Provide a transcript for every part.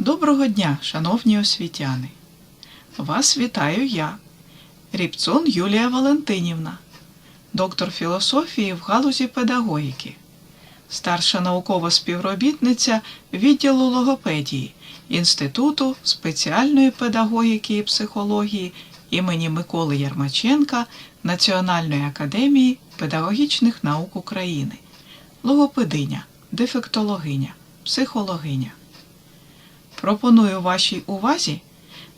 Доброго дня, шановні освітяни! Вас вітаю я, Рібцун Юлія Валентинівна, доктор філософії в галузі педагогіки, старша наукова співробітниця відділу логопедії Інституту спеціальної педагогіки і психології імені Миколи Ярмаченка Національної академії педагогічних наук України, логопединя, дефектологиня, психологиня. Пропоную вашій увазі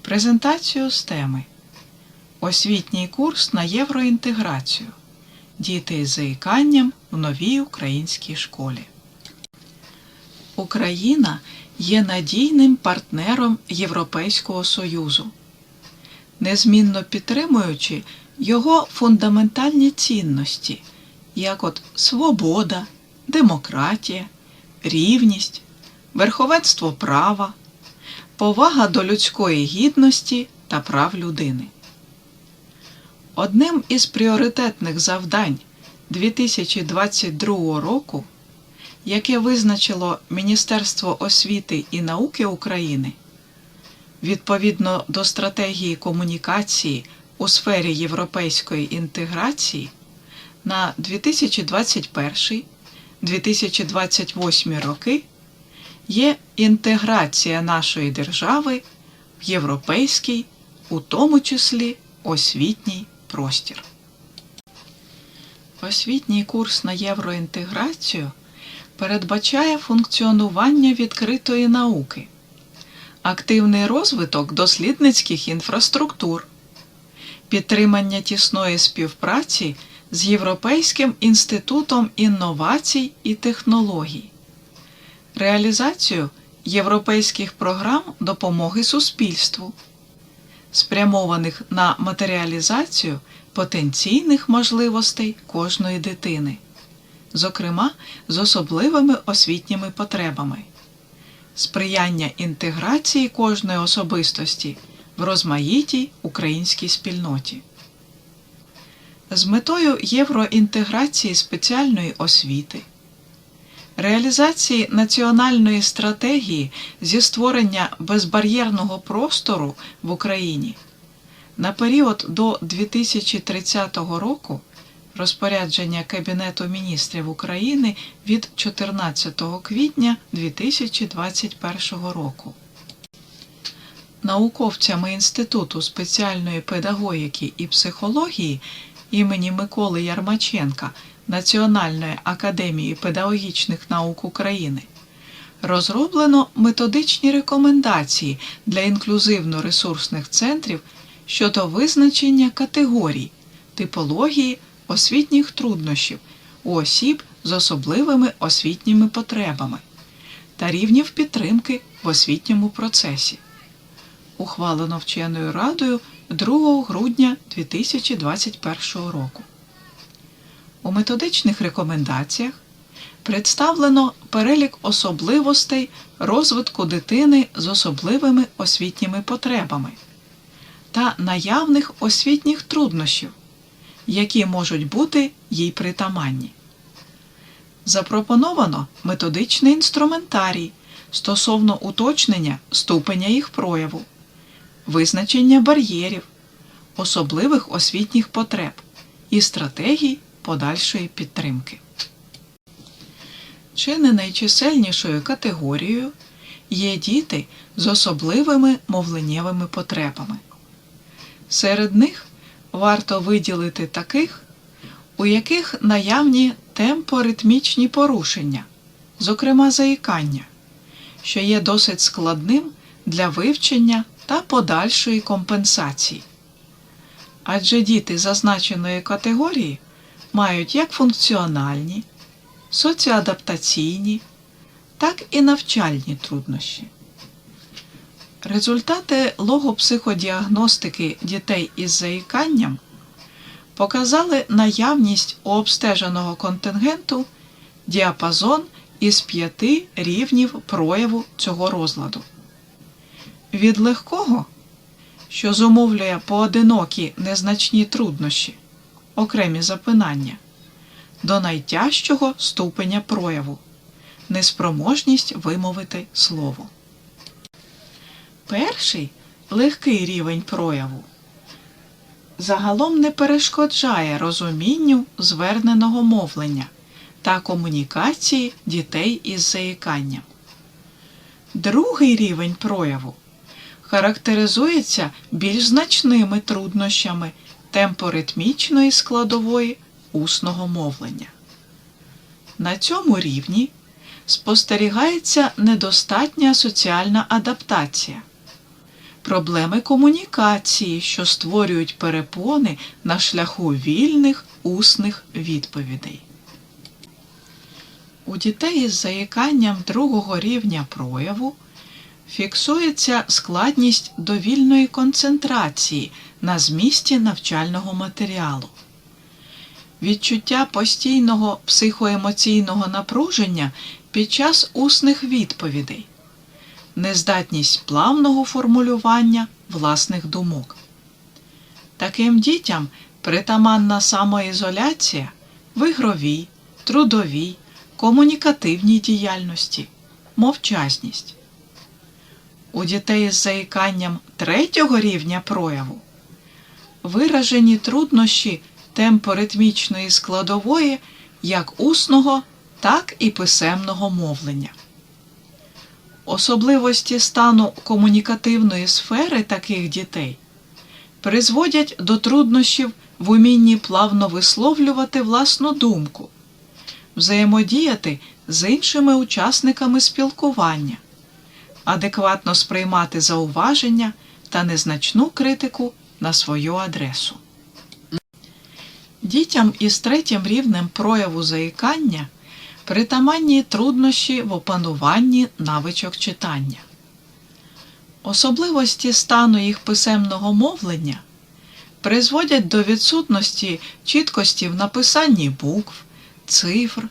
презентацію з теми Освітній курс на євроінтеграцію. Діти з заїканням в новій українській школі. Україна є надійним партнером Європейського Союзу, незмінно підтримуючи його фундаментальні цінності, як от свобода, демократія, рівність, верховенство права, повага до людської гідності та прав людини. Одним із пріоритетних завдань 2022 року, яке визначило Міністерство освіти і науки України, відповідно до стратегії комунікації у сфері європейської інтеграції на 2021-2028 роки є інтеграція нашої держави в європейський, у тому числі освітній простір. Освітній курс на євроінтеграцію передбачає функціонування відкритої науки, активний розвиток дослідницьких інфраструктур, підтримання тісної співпраці з Європейським інститутом інновацій і технологій, реалізацію європейських програм допомоги суспільству, спрямованих на матеріалізацію потенційних можливостей кожної дитини, зокрема з особливими освітніми потребами, сприяння інтеграції кожної особистості в розмаїтій українській спільноті. З метою євроінтеграції спеціальної освіти, реалізації національної стратегії зі створення безбар'єрного простору в Україні на період до 2030 року розпорядження Кабінету міністрів України від 14 квітня 2021 року. Науковцями Інституту спеціальної педагогіки і психології імені Миколи Ярмаченка Національної академії педагогічних наук України розроблено методичні рекомендації для інклюзивно-ресурсних центрів щодо визначення категорій, типології освітніх труднощів у осіб з особливими освітніми потребами та рівнів підтримки в освітньому процесі. Ухвалено вченою радою 2 грудня 2021 року. У методичних рекомендаціях представлено перелік особливостей розвитку дитини з особливими освітніми потребами та наявних освітніх труднощів, які можуть бути їй притаманні. Запропоновано методичний інструментарій стосовно уточнення ступеня їх прояву, визначення бар'єрів, особливих освітніх потреб і стратегій подальшої підтримки. Чи не найчисельнішою категорією є діти з особливими мовленнєвими потребами. Серед них варто виділити таких, у яких наявні темпоритмічні порушення, зокрема заїкання, що є досить складним для вивчення та подальшої компенсації. Адже діти зазначеної категорії мають як функціональні, соціоадаптаційні, так і навчальні труднощі. Результати логопсиходіагностики дітей із заїканням показали наявність у обстеженого контингенту діапазон із п'яти рівнів прояву цього розладу. Від легкого, що зумовлює поодинокі незначні труднощі, окремі запинання, до найтяжчого ступеня прояву неспроможність вимовити слово. Перший легкий рівень прояву загалом не перешкоджає розумінню зверненого мовлення та комунікації дітей із заїканням. Другий рівень прояву характеризується більш значними труднощами темпоритмічної складової усного мовлення. На цьому рівні спостерігається недостатня соціальна адаптація, проблеми комунікації, що створюють перепони на шляху вільних усних відповідей. У дітей із заїканням другого рівня прояву фіксується складність довільної концентрації на змісті навчального матеріалу. Відчуття постійного психоемоційного напруження під час усних відповідей, нездатність плавного формулювання власних думок. Таким дітям притаманна самоізоляція в ігровій, трудовій, комунікативній діяльності, мовчазність. У дітей з заїканням третього рівня прояву виражені труднощі темпоритмічної складової як усного, так і писемного мовлення. Особливості стану комунікативної сфери таких дітей призводять до труднощів в умінні плавно висловлювати власну думку, взаємодіяти з іншими учасниками спілкування, адекватно сприймати зауваження та незначну критику на свою адресу. Дітям із третім рівнем прояву заїкання притаманні труднощі в опануванні навичок читання. Особливості стану їх писемного мовлення призводять до відсутності чіткості в написанні букв, цифр,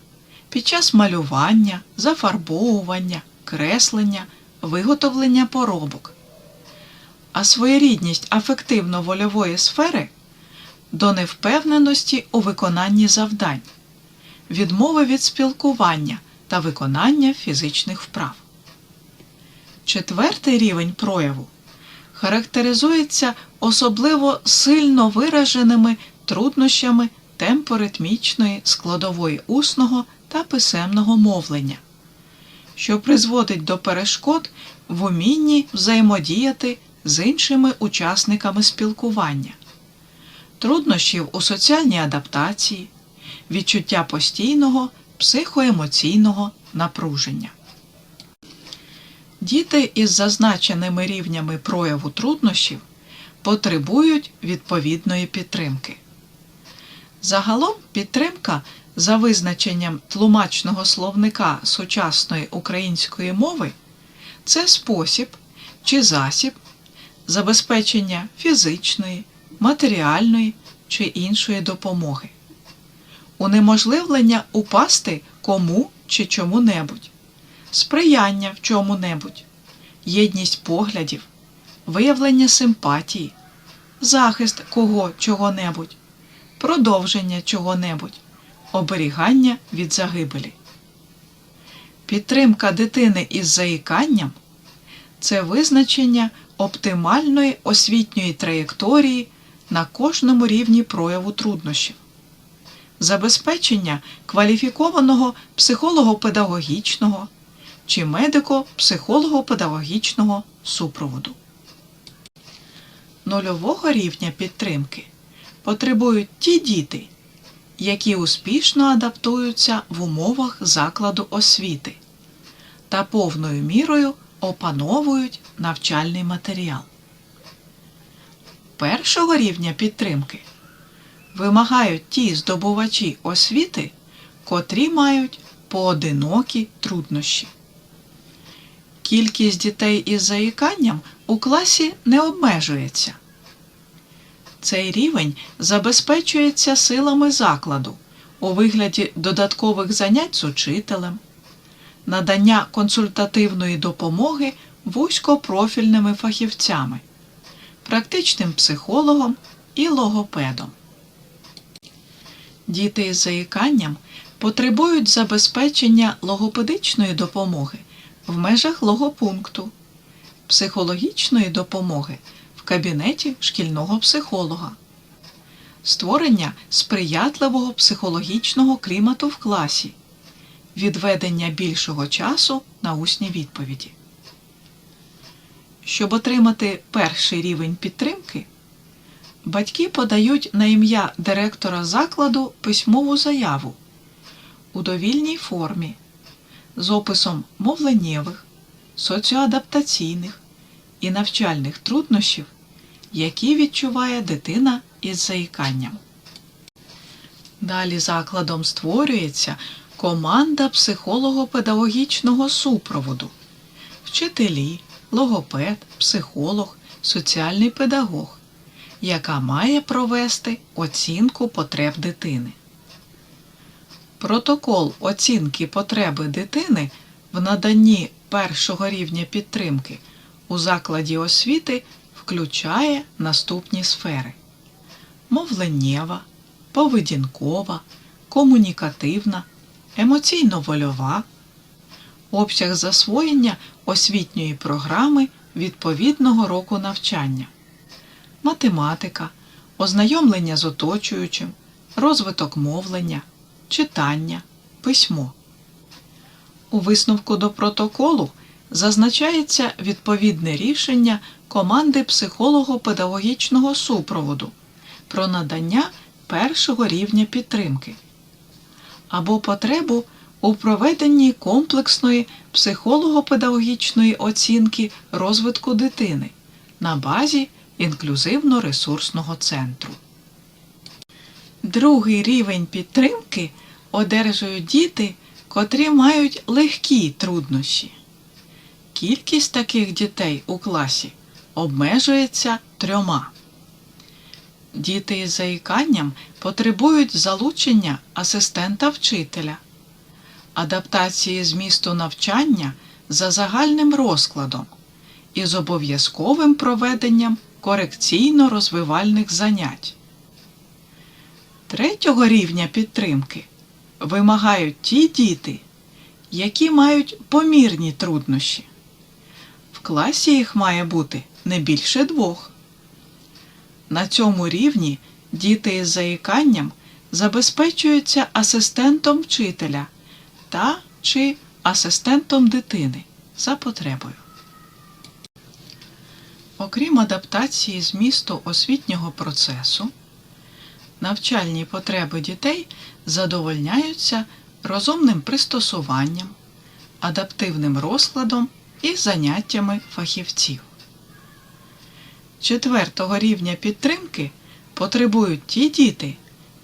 під час малювання, зафарбовування, креслення, виготовлення поробок. А своєрідність афективно-вольової сфери до невпевненості у виконанні завдань, відмови від спілкування та виконання фізичних вправ. Четвертий рівень прояву характеризується особливо сильно вираженими труднощами темпоритмічної складової усного та писемного мовлення, що призводить до перешкод в умінні взаємодіяти з іншими учасниками спілкування, труднощів у соціальній адаптації, відчуття постійного психоемоційного напруження. Діти із зазначеними рівнями прояву труднощів потребують відповідної підтримки. Загалом підтримка за визначенням тлумачного словника сучасної української мови це спосіб чи засіб забезпечення фізичної, матеріальної чи іншої допомоги, унеможливлення упасти кому чи чому-небудь, сприяння в чому-небудь, єдність поглядів, виявлення симпатії, захист кого чого-небудь, продовження чого-небудь, оберігання від загибелі. Підтримка дитини із заїканням це визначення оптимальної освітньої траєкторії на кожному рівні прояву труднощів, забезпечення кваліфікованого психолого-педагогічного чи медико-психолого-педагогічного супроводу. Нульового рівня підтримки потребують ті діти, які успішно адаптуються в умовах закладу освіти та повною мірою опановують навчальний матеріал. Першого рівня підтримки вимагають ті здобувачі освіти, котрі мають поодинокі труднощі. Кількість дітей із заїканням у класі не обмежується. Цей рівень забезпечується силами закладу у вигляді додаткових занять з учителем, надання консультативної допомоги вузькопрофільними фахівцями, практичним психологом і логопедом. Діти із заїканням потребують забезпечення логопедичної допомоги в межах логопункту, психологічної допомоги в кабінеті шкільного психолога, створення сприятливого психологічного клімату в класі, відведення більшого часу на усні відповіді. Щоб отримати перший рівень підтримки, батьки подають на ім'я директора закладу письмову заяву у довільній формі з описом мовленнєвих, соціоадаптаційних і навчальних труднощів, які відчуває дитина із заїканням. Далі закладом створюється команда психолого-педагогічного супроводу, вчителі, логопед, психолог, соціальний педагог, яка має провести оцінку потреб дитини. Протокол оцінки потреби дитини в наданні першого рівня підтримки у закладі освіти включає наступні сфери: мовленнєва, поведінкова, комунікативна, емоційно-вольова, обсяг засвоєння освітньої програми відповідного року навчання, математика, ознайомлення з оточуючим, розвиток мовлення, читання, письмо. У висновку до протоколу зазначається відповідне рішення команди психолого-педагогічного супроводу про надання першого рівня підтримки або потребу у проведенні комплексної психолого-педагогічної оцінки розвитку дитини на базі інклюзивно-ресурсного центру. Другий рівень підтримки одержують діти, котрі мають легкі труднощі. Кількість таких дітей у класі обмежується трьома. Діти із заїканням потребують залучення асистента вчителя, адаптації змісту навчання за загальним розкладом і з обов'язковим проведенням корекційно-розвивальних занять. Третього рівня підтримки вимагають ті діти, які мають помірні труднощі. В класі їх має бути не більше двох. На цьому рівні діти із заїканням забезпечуються асистентом вчителя та чи асистентом дитини за потребою. Окрім адаптації змісту освітнього процесу, навчальні потреби дітей задовольняються розумним пристосуванням, адаптивним розкладом і заняттями фахівців. Четвертого рівня підтримки потребують ті діти,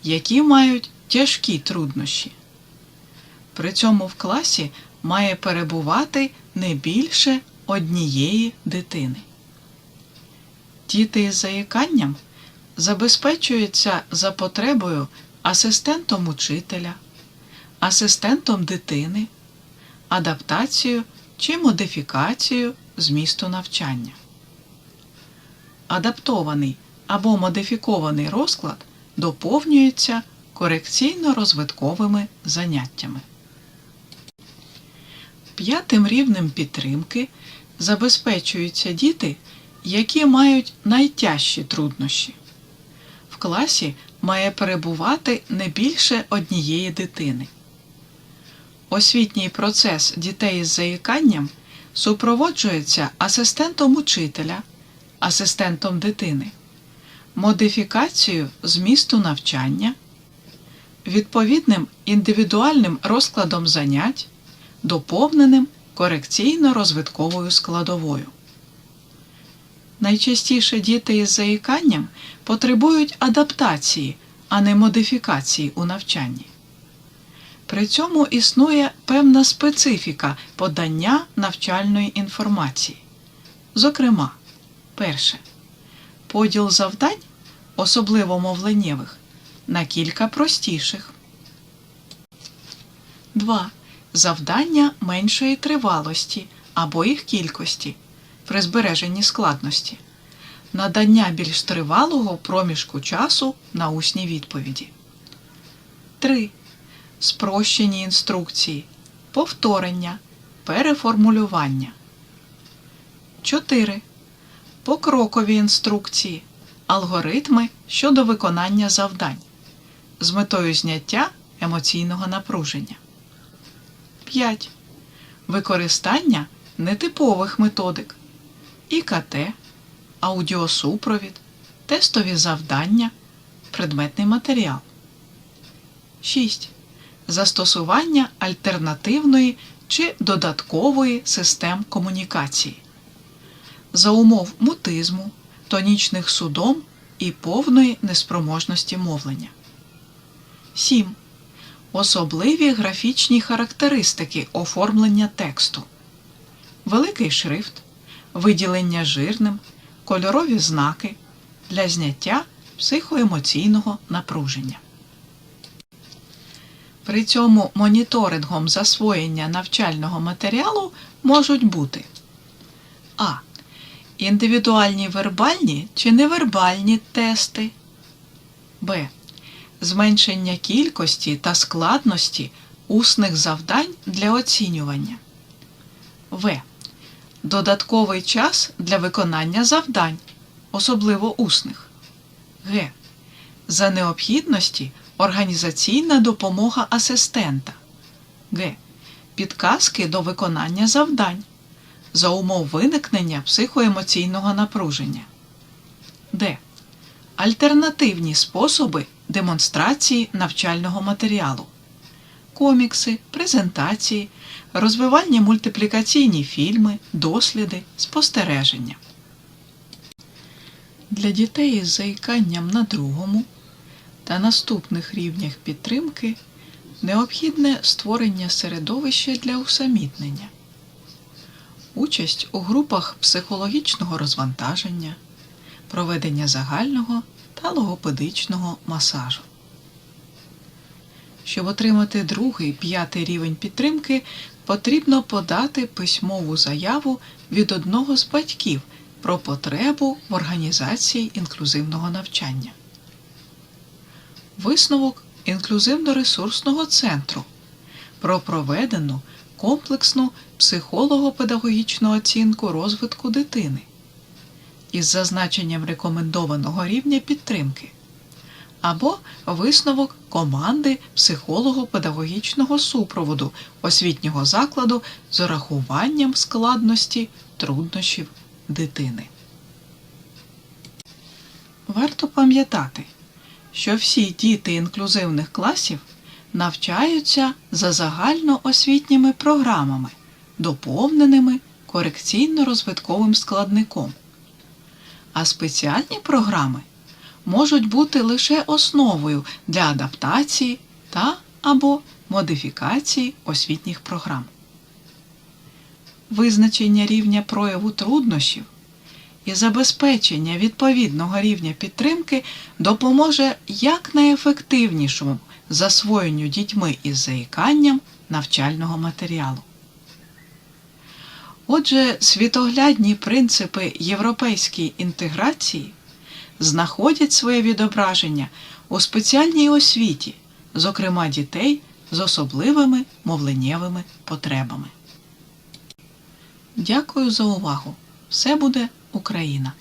які мають тяжкі труднощі. При цьому в класі має перебувати не більше однієї дитини. Діти із заїканням забезпечуються за потребою асистентом учителя, асистентом дитини, адаптацією чи модифікацією змісту навчання. Адаптований або модифікований розклад доповнюється корекційно-розвитковими заняттями. П'ятим рівнем підтримки забезпечуються діти, які мають найтяжчі труднощі. В класі має перебувати не більше однієї дитини. Освітній процес дітей із заїканням супроводжується асистентом учителя, асистентом дитини, модифікацією змісту навчання, відповідним індивідуальним розкладом занять, доповненим корекційно-розвитковою складовою. Найчастіше діти із заїканням потребують адаптації, а не модифікації у навчанні. При цьому існує певна специфіка подання навчальної інформації. Зокрема, перше поділ завдань, особливо мовленнєвих, на кілька простіших. 2. Завдання меншої тривалості або їх кількості при збереженні складності. Надання більш тривалого проміжку часу на усні відповіді. 3. Спрощені інструкції, повторення, переформулювання. 4. Покрокові інструкції, алгоритми щодо виконання завдань з метою зняття емоційного напруження. 5. Використання нетипових методик ІКТ, аудіосупровід, тестові завдання, предметний матеріал. 6. Застосування альтернативної чи додаткової систем комунікації за умов мутизму, тонічних судом і повної неспроможності мовлення. 7. Особливі графічні характеристики оформлення тексту. Великий шрифт, виділення жирним, кольорові знаки для зняття психоемоційного напруження. При цьому моніторингом засвоєння навчального матеріалу можуть бути А. Індивідуальні вербальні чи невербальні тести. Б. Зменшення кількості та складності усних завдань для оцінювання. В. Додатковий час для виконання завдань, особливо усних. Г. За необхідності організаційна допомога асистента. Г. Підказки до виконання завдань за умов виникнення психоемоційного напруження. Д. Альтернативні способи демонстрації навчального матеріалу. Комікси, презентації, розвивальні мультиплікаційні фільми, досліди, спостереження. Для дітей із заїканням на другому та наступних рівнях підтримки необхідне створення середовища для усамітнення, участь у групах психологічного розвантаження, проведення загального та логопедичного масажу. Щоб отримати другий п'ятий рівень підтримки, потрібно подати письмову заяву від одного з батьків про потребу в організації інклюзивного навчання. Висновок інклюзивно-ресурсного центру про проведену комплексну психолого-педагогічну оцінку розвитку дитини із зазначенням рекомендованого рівня підтримки або висновок команди психолого-педагогічного супроводу освітнього закладу з урахуванням складності труднощів дитини. Варто пам'ятати, що всі діти інклюзивних класів навчаються за загальноосвітніми програмами, доповненими корекційно-розвитковим складником. А спеціальні програми можуть бути лише основою для адаптації та або модифікації освітніх програм. Визначення рівня прояву труднощів і забезпечення відповідного рівня підтримки допоможе якнайефективнішому засвоєнню дітьми із заїканням навчального матеріалу. Отже, світоглядні принципи європейської інтеграції знаходять своє відображення у спеціальній освіті, зокрема дітей з особливими мовленнєвими потребами. Дякую за увагу! Все буде Україна!